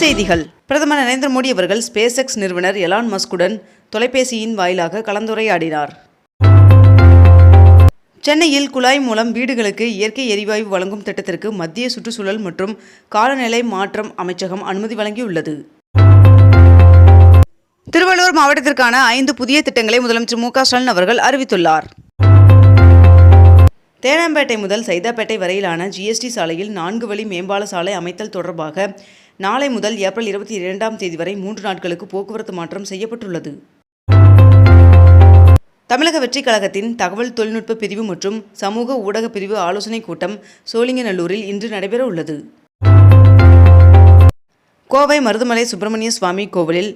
செய்திகள். பிரதமர் நரேந்திர மோடி அவர்கள் ஸ்பேஸ் எக்ஸ் நிறுவனர் எலான் மஸ்குடன் தொலைபேசியின் வாயிலாக கலந்துரையாடினார். சென்னையில் குழாய் மூலம் வீடுகளுக்கு இயற்கை எரிவாயு வழங்கும் திட்டத்திற்கு மத்திய சுற்றுச்சூழல் மற்றும் காலநிலை மாற்றம் அமைச்சகம் அனுமதி வழங்கியுள்ளது. திருவள்ளூர் மாவட்டத்திற்கான ஐந்து புதிய திட்டங்களை முதலமைச்சர் மு ஸ்டாலின் அவர்கள் அறிவித்துள்ளார். தேனாம்பேட்டை முதல் சைதாப்பேட்டை வரையிலான ஜிஎஸ்டி சாலையில் நான்கு வழி மேம்பால சாலை அமைத்தல் தொடர்பாக நாளை முதல் ஏப்ரல் இருபத்தி இரண்டாம் தேதி வரை மூன்று நாட்களுக்கு போக்குவரத்து மாற்றம் செய்யப்பட்டுள்ளது. தமிழக வெற்றிக் கழகத்தின் தகவல் தொழில்நுட்ப பிரிவு மற்றும் சமூக ஊடக பிரிவு ஆலோசனைக் கூட்டம் சோழிங்கநல்லூரில் இன்று நடைபெற உள்ளது. கோவை மருதுமலை சுப்பிரமணிய சுவாமி கோவிலில்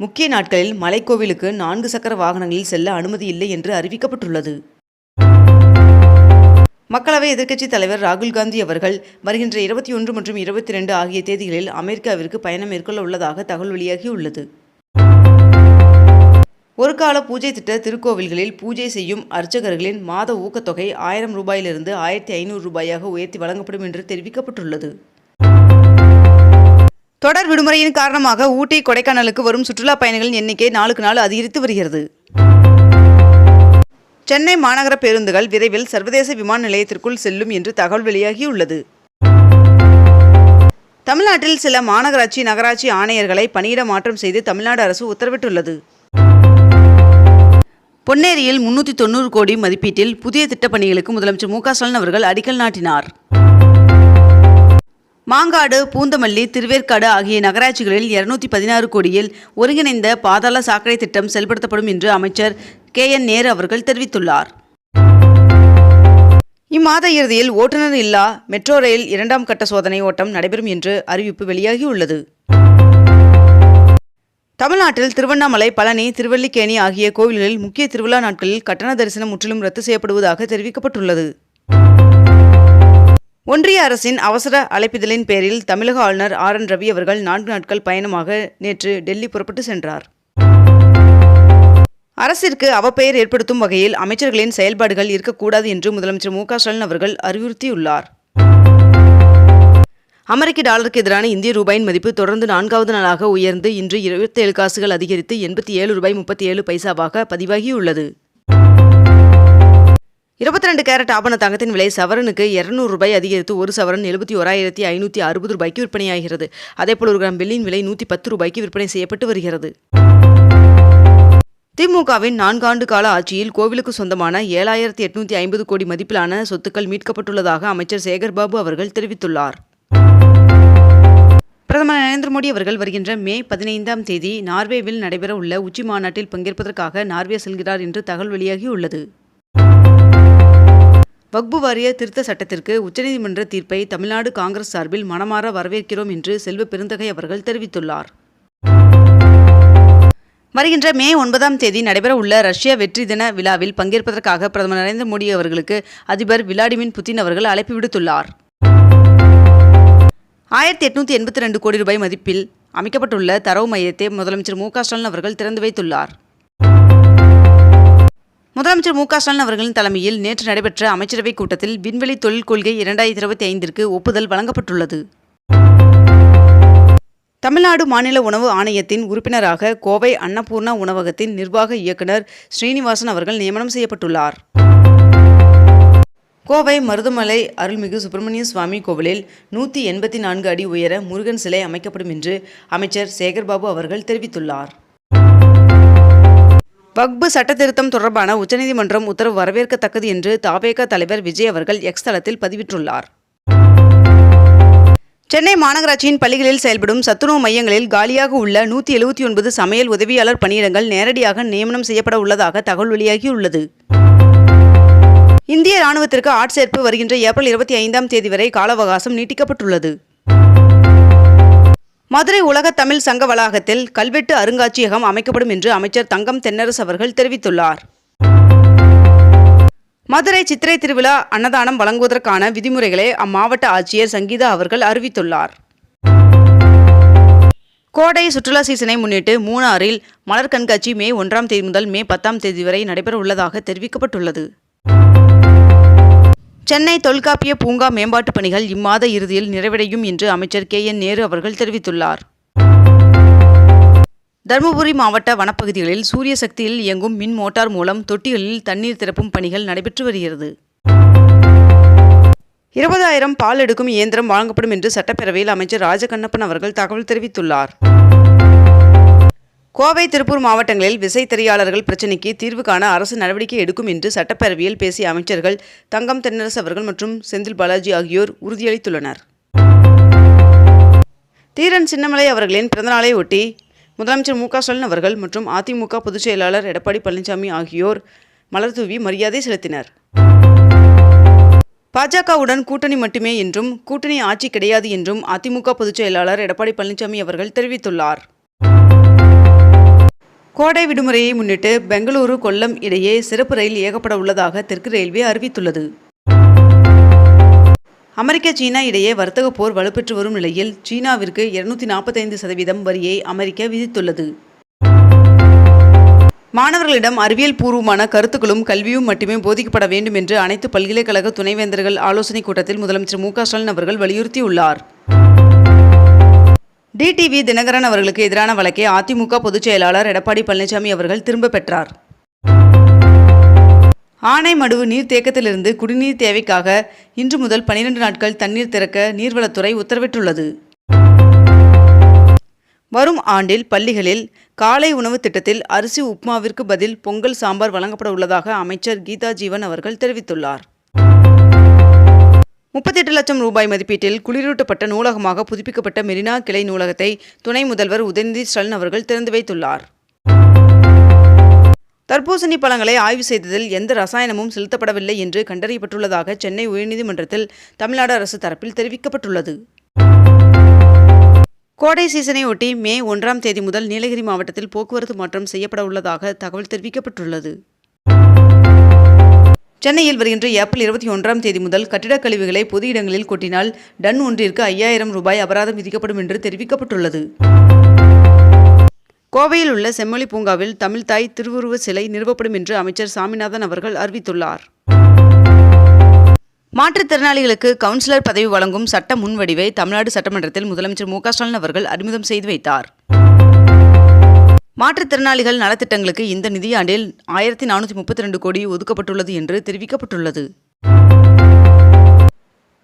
முக்கிய நாட்களில் மலைக்கோவிலுக்கு நான்கு சக்கர வாகனங்களில் செல்ல அனுமதி இல்லை என்று அறிவிக்கப்பட்டுள்ளது. மக்களவை எதிர்க்கட்சித் தலைவர் ராகுல் காந்தி அவர்கள் வருகின்ற இருபத்தி ஒன்று மற்றும் இருபத்தி ரெண்டு ஆகிய தேதிகளில் அமெரிக்காவிற்கு பயணம் மேற்கொள்ள உள்ளதாக தகவல் வெளியாகியுள்ளது. ஒரு கால பூஜை திட்ட திருக்கோவில்களில் பூஜை செய்யும் அர்ச்சகர்களின் மாத ஊக்கத்தொகை ஆயிரம் ரூபாயிலிருந்து ஆயிரத்தி ஐநூறு ரூபாயாக உயர்த்தி வழங்கப்படும் என்று தெரிவிக்கப்பட்டுள்ளது. தொடர் விடுமுறையின் காரணமாக ஊட்டி கொடைக்கானலுக்கு வரும் சுற்றுலா பயணிகளின் எண்ணிக்கை நாளுக்கு நாள் அதிகரித்து வருகிறது. சென்னை மாநகர பேருந்துகள் விரைவில் சர்வதேச விமான நிலையத்திற்குள் செல்லும் என்று தகவல் வெளியாகியுள்ளது. தமிழ்நாட்டில் சில மாநகராட்சி நகராட்சி ஆணையர்களை பணியிட மாற்றம் செய்து தமிழ்நாடு அரசு உத்தரவிட்டுள்ளது. பொன்னேரியில் முன்னூற்றி தொண்ணூறு கோடி மதிப்பீட்டில் புதிய திட்டப்பணிகளுக்கு முதலமைச்சர் மு க ஸ்டாலின் அவர்கள் அடிக்கல் நாட்டினார். மாங்காடு பூந்தமல்லி திருவேற்காடு ஆகிய நகராட்சிகளில் இருநூத்தி பதினாறு கோடியில் ஒருங்கிணைந்த பாதாள சாக்கடை திட்டம் செயல்படுத்தப்படும் என்று அமைச்சர் கே. என். நேரு அவர்கள் தெரிவித்துள்ளார். இம்மாத இறுதியில் ஓட்டுநர் இல்லா மெட்ரோ ரயில் இரண்டாம் கட்ட சோதனை ஓட்டம் நடைபெறும் என்று அறிவிப்பு வெளியாகியுள்ளது. தமிழ்நாட்டில் திருவண்ணாமலை பழனி திருவல்லிக்கேணி ஆகிய கோவில்களில் முக்கிய திருவிழா நாட்களில் கட்டண தரிசனம் முற்றிலும் ரத்து செய்யப்படுவதாக தெரிவிக்கப்பட்டுள்ளது. ஒன்றிய அரசின் அவசர அழைப்பிதழின் பேரில் தமிழக ஆளுநர் ஆர் என் ரவி அவர்கள் நான்கு நாட்கள் பயணமாக நேற்று டெல்லி புறப்பட்டு சென்றார். அரசிற்கு அவப்பெயர் ஏற்படுத்தும் வகையில் அமைச்சர்களின் செயல்பாடுகள் இருக்கக்கூடாது என்று முதலமைச்சர் மு க ஸ்டாலின் அவர்கள் அறிவுறுத்தியுள்ளார். அமெரிக்க டாலருக்கு எதிரான இந்திய ரூபாயின் மதிப்பு தொடர்ந்து நான்காவது நாளாக உயர்ந்து இன்று இருபத்தேழு காசுகள் அதிகரித்து எண்பத்தி ஏழு ரூபாய் முப்பத்தி ஏழு பைசாவாக பதிவாகியுள்ளது. இருபத்தி ரெண்டு கேரட் ஆபண தங்கத்தின் விலை சவரனுக்கு இருநூறு ரூபாய் அதிகரித்து ஒரு சவரன் எழுபத்தி ஓராயிரத்தி ஐநூற்றி அறுபது ரூபாய்க்கு விற்பனையாகிறது. அதேபோல் ஒரு கிராம் வெள்ளியின் விலை நூற்றி பத்து ரூபாய்க்கு விற்பனை செய்யப்பட்டு வருகிறது. திமுகவின் நான்காண்டு கால ஆட்சியில் கோவிலுக்கு சொந்தமான ஏழாயிரத்தி எட்நூத்தி ஐம்பது கோடி மதிப்பிலான சொத்துக்கள் மீட்கப்பட்டுள்ளதாக அமைச்சர் சேகர்பாபு அவர்கள் தெரிவித்துள்ளார். பிரதமர் நரேந்திர மோடி அவர்கள் வருகின்ற மே பதினைந்தாம் தேதி நார்வேவில் நடைபெற உள்ள உச்சி மாநாட்டில் பங்கேற்பதற்காக நார்வே செல்கிறார் என்று தகவல் வெளியாகியுள்ளது. வக்பு வாரிய திருத்த சட்டத்திற்கு உச்சநீதிமன்ற தீர்ப்பை தமிழ்நாடு காங்கிரஸ் சார்பில் மனமாற வரவேற்கிறோம் என்று செல்வ பெருந்தகை அவர்கள் தெரிவித்துள்ளார். வருகின்ற மே ஒன்பதாம் தேதி நடைபெறவுள்ள ரஷ்ய வெற்றி தின விழாவில் பங்கேற்பதற்காக பிரதமர் நரேந்திர மோடி அவர்களுக்கு அதிபர் விளாடிமிர் புதின் அவர்கள் அழைப்பு விடுத்துள்ளார். ஆயிரத்தி எட்நூத்தி எண்பத்தி ரெண்டு கோடி ரூபாய் மதிப்பில் அமைக்கப்பட்டுள்ள தரவு மையத்தை முதலமைச்சர் மு க ஸ்டாலின் அவர்கள் திறந்து வைத்துள்ளார். முதலமைச்சர் மு க ஸ்டாலின் அவர்களின் தலைமையில் நேற்று நடைபெற்ற அமைச்சரவைக் கூட்டத்தில் விண்வெளி தொழில் கொள்கை இரண்டாயிரத்தி இருபத்தி ஐந்திற்கு ஒப்புதல் வழங்கப்பட்டுள்ளது. தமிழ்நாடு மாநில உணவு ஆணையத்தின் உறுப்பினராக கோவை அன்னபூர்ணா உணவகத்தின் நிர்வாக இயக்குனர் ஸ்ரீனிவாசன் அவர்கள் நியமனம் செய்யப்பட்டுள்ளார். கோவை மருதமலை அருள்மிகு சுப்பிரமணிய சுவாமி கோவிலில் நூற்றி எண்பத்தி நான்கு அடி உயர முருகன் சிலை அமைக்கப்படும் என்று அமைச்சர் சேகர்பாபு அவர்கள் தெரிவித்துள்ளார். வக்பு சட்டத்திருத்தம் தொடர்பான உச்சநீதிமன்றம் உத்தரவு வரவேற்கத்தக்கது என்று தாபேக தலைவர் விஜய் அவர்கள் எக்ஸ் தளத்தில் பதிவிட்டுள்ளார். சென்னை மாநகராட்சியின் பள்ளிகளில் செயல்படும் சத்துணவு மையங்களில் காலியாக உள்ள நூற்றி எழுபத்தி ஒன்பது சமையல் உதவியாளர் பணியிடங்கள் நேரடியாக நியமனம் செய்யப்பட உள்ளதாக தகவல் வெளியாகியுள்ளது. இந்திய ராணுவத்திற்கு ஆட்சேர்ப்பு வருகின்ற ஏப்ரல் இருபத்தி ஐந்தாம் தேதி வரை கால அவகாசம் நீட்டிக்கப்பட்டுள்ளது. மதுரை உலக தமிழ் சங்க வளாகத்தில் கல்வெட்டு அருங்காட்சியகம் அமைக்கப்படும் என்று அமைச்சர் தங்கம் தென்னரசு அவர்கள் தெரிவித்துள்ளார். மதுரை சித்திரை திருவிழா அன்னதானம் வழங்குவதற்கான விதிமுறைகளை அம்மாவட்ட ஆட்சியர் சங்கீதா அவர்கள் அறிவித்துள்ளார். கோடை சுற்றுலா சீசனை முன்னிட்டு மூணாறில் மலர் கண்காட்சி மே ஒன்றாம் தேதி முதல் மே பத்தாம் தேதி வரை நடைபெற உள்ளதாக தெரிவிக்கப்பட்டுள்ளது. சென்னை தொல்காப்பிய பூங்கா மேம்பாட்டுப் பணிகள் இம்மாத இறுதியில் நிறைவடையும் என்று அமைச்சர் கே. என். நேரு அவர்கள் தெரிவித்துள்ளார். தருமபுரி மாவட்ட வனப்பகுதிகளில் சூரிய சக்தியில் இயங்கும் மின் மோட்டார் மூலம் தொட்டிகளில் தண்ணீர் திறப்பும் பணிகள் நடைபெற்று வருகிறது. இருபதாயிரம் பால் எடுக்கும் இயந்திரம் வழங்கப்படும் என்று சட்டப்பேரவையில் அமைச்சர் ராஜகண்ணப்பன் அவர்கள் தகவல் தெரிவித்துள்ளார். கோவை திருப்பூர் மாவட்டங்களில் விசைத்தறியாளர்கள் பிரச்சினைக்கு தீர்வு காண அரசு நடவடிக்கை எடுக்கும் என்று சட்டப்பேரவையில் பேசிய அமைச்சர்கள் தங்கம் தென்னரசு அவர்கள் மற்றும் செந்தில் பாலாஜி ஆகியோர் உறுதியளித்துள்ளனர். தீரன் சின்னமலை அவர்களின் பிறந்தநாளை ஒட்டி முதலமைச்சர் மு ஸ்டாலின் அவர்கள் மற்றும் அதிமுக பொதுச் செயலாளர் எடப்பாடி பழனிசாமி ஆகியோர் மலர் தூவி மரியாதை செலுத்தினர். பாஜகவுடன் கூட்டணி மட்டுமே என்றும் கூட்டணி ஆட்சி கிடையாது என்றும் அதிமுக பொதுச் செயலாளர் எடப்பாடி பழனிசாமி அவர்கள் தெரிவித்துள்ளார். கோடை விடுமுறையை முன்னிட்டு பெங்களூரு கொல்லம் இடையே சிறப்பு ரயில் இயக்கப்பட உள்ளதாக தெற்கு ரயில்வே அறிவித்துள்ளது. அமெரிக்க சீனா இடையே வர்த்தக போர் வலுப்பெற்று வரும் நிலையில் சீனாவிற்கு இருநூத்தி நாற்பத்தைந்து சதவீதம் வரியை அமெரிக்க விதித்துள்ளது. மாணவர்களிடம் அறிவியல் பூர்வமான கருத்துக்களும் கல்வியும் மட்டுமே போதிக்கப்பட வேண்டும் என்று அனைத்து பல்கலைக்கழக துணைவேந்தர்கள் ஆலோசனைக் கூட்டத்தில் முதலமைச்சர் மு க ஸ்டாலின் அவர்கள் வலியுறுத்தியுள்ளார். டிடிவி தினகரன் அவர்களுக்கு எதிரான வழக்கை அதிமுக பொதுச் செயலாளர் எடப்பாடி பழனிசாமி அவர்கள் திரும்ப பெற்றார். ஆனைமடுவு நீர்த்தேக்கத்திலிருந்து குடிநீர் தேவைக்காக இன்று முதல் பனிரெண்டு நாட்கள் தண்ணீர் திறக்க நீர்வளத்துறை உத்தரவிட்டுள்ளது. வரும் ஆண்டில் பள்ளிகளில் காலை உணவு திட்டத்தில் அரிசி உப்மாவிற்கு பதில் பொங்கல் சாம்பார் வழங்கப்பட உள்ளதாக அமைச்சர் கீதா ஜீவன் அவர்கள் தெரிவித்துள்ளார். முப்பத்தெட்டு லட்சம் ரூபாய் மதிப்பீட்டில் குளிரூட்டப்பட்ட நூலகமாக புதுப்பிக்கப்பட்ட மெரினா கிளை நூலகத்தை துணை முதல்வர் உதயநிதி ஸ்டாலின் அவர்கள் திறந்து வைத்துள்ளார். தர்பூசணி பழங்களை ஆய்வு செய்ததில் எந்த ரசாயனமும் செலுத்தப்படவில்லை என்று கண்டறியப்பட்டுள்ளதாக சென்னை உயர்நீதிமன்றத்தில் தமிழ்நாடு அரசு தரப்பில் தெரிவிக்கப்பட்டுள்ளது. கோடை சீசனை ஒட்டி மே ஒன்றாம் தேதி முதல் நீலகிரி மாவட்டத்தில் போக்குவரத்து மாற்றம் செய்யப்பட உள்ளதாக தகவல் தெரிவிக்கப்பட்டுள்ளது. சென்னையில் வருகின்ற ஏப்ரல் இருபத்தி ஒன்றாம் தேதி முதல் கட்டிடக் கழிவுகளை பொது இடங்களில் கொட்டினால் டன் ஒன்றிற்கு ஐயாயிரம் ரூபாய் அபராதம் விதிக்கப்படும் என்று தெரிவிக்கப்பட்டுள்ளது. கோவையில் உள்ள செம்மொழி பூங்காவில் தமிழ்தாய் திருவுருவ சிலை நிறுவப்படும் என்று அமைச்சர் சாமிநாதன் அவர்கள் அறிவித்துள்ளார். மாற்றுத்திறனாளிகளுக்கு கவுன்சிலர் பதவி வழங்கும் சட்ட முன்வடிவை தமிழ்நாடு சட்டமன்றத்தில் முதலமைச்சர் மு க ஸ்டாலின் அவர்கள் அறிமுகம் செய்து வைத்தார். மாற்றுத்திறனாளிகள் நலத்திட்டங்களுக்கு இந்த நிதியாண்டில் ஆயிரத்தி நானூற்றி முப்பத்தி ரெண்டு கோடி ஒதுக்கப்பட்டுள்ளது என்று தெரிவிக்கப்பட்டுள்ளது.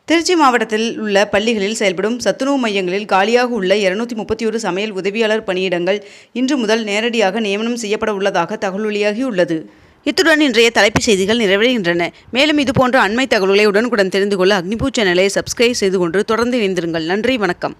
திருச்சி மாவட்டத்தில் உள்ள பள்ளிகளில் செயல்படும் சத்துணவு மையங்களில் காலியாக உள்ள இருநூத்தி முப்பத்தி ஒரு சமையல் உதவியாளர் பணியிடங்கள் இன்று முதல் நேரடியாக நியமனம் செய்யப்பட உள்ளதாக தகவல் வெளியாகியுள்ளது. இத்துடன் இன்றைய தலைப்புச் செய்திகள் நிறைவடைகின்றன. மேலும் இதுபோன்ற அண்மை தகவல்களை உடனுக்குடன் தெரிந்து கொள்ள அக்னிபூ சேனலை சப்ஸ்கிரைப் செய்து கொண்டு தொடர்ந்து இணைந்திருங்கள். நன்றி வணக்கம்.